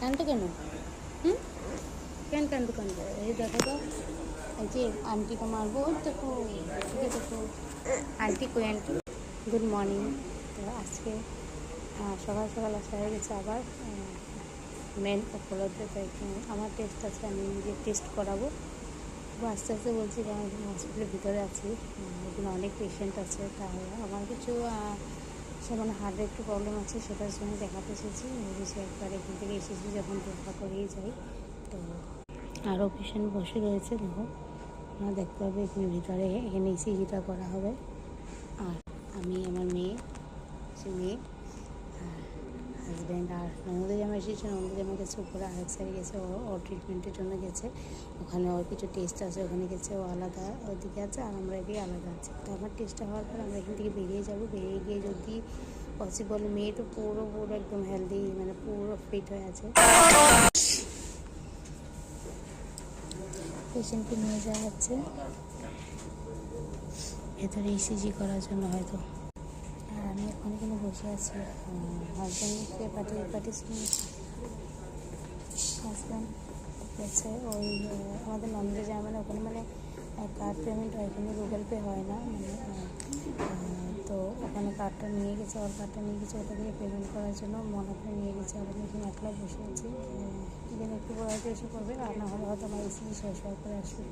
কানতো কেন? হুম? কেন কানতো কানতো এই দেখো তো। এই যে আন্টিকে মারবো ওই দেখো আছে তো আন্টি কই আন্টি? গুড মর্নিং তো আজকে সকাল সকাল আসা হয়ে গেছে আবার মেন উপলব্ধ আমার টেস্ট আছে আমি নিজে টেস্ট করাবো। তো আস্তে আস্তে বলছি যে আমি হসপিটালের ভিতরে আছি এখানে অনেক পেশেন্ট আছে তাই আমার কিছু আহ, যেমন হার্টের একটু প্রবলেম আছে সেটার জন্য দেখাতে এসেছি। ভেবেছি একবার এখান থেকে এসেছি যখন দেখা করেই যাই। তো আরও পেশেন্ট বসে রয়েছে দেখো। আপনারা দেখতে পাবে এখানে ভিতরে এখানে সিজিটা করা হবে। আর আমি আমার মেয়ে সে মেয়ে। হাজব্যান্ড আর নন্দী জামা এসেছে নন্দী জামা গেছে, উপরে আরেক সাইডে গেছে, ও ট্রিটমেন্টের জন্য গেছে। ওখানে ওর কিছু টেস্ট আছে, ওখানে গেছে, ও আলাদা ওদিকে আছে আর আমরা এদিকে আলাদা আছে। তো আমার টেস্টটা হওয়ার পর আমরা এখান থেকে বেরিয়ে যাব। বেরিয়ে গিয়ে যদি পসিবল মেয়ে তো পুরো পুরো একদম হেলদি মানে পুরো ফিট হয়ে আছে। পেশেন্টকে নিয়ে যাওয়া হচ্ছে। ভেতরে ইসিজি করার জন্য হয়তো। এখন এখানে বসে আছি হাজব্যান্ডকে পাঠিয়ে পাঠিয়েছি হাজব্যান্ড গেছে, ওই আমাদের নন্দে মানে ওখানে মানে কার্ড পেমেন্ট হয় কিন্তু গুগল পে হয় না মানে তো ওখানে কার্ডটা নিয়ে গেছে, ওর কার্ডটা নিয়ে গেছে, ওটা দিয়ে পেমেন্ট করার জন্য মনে করে নিয়ে গেছে আমি এখানে একলা বসে আছি। এখানে একটু হয়তো এসে করবে, আর না হলে হয়তো আমার এসি শেষ হওয়ার পরে আসবে।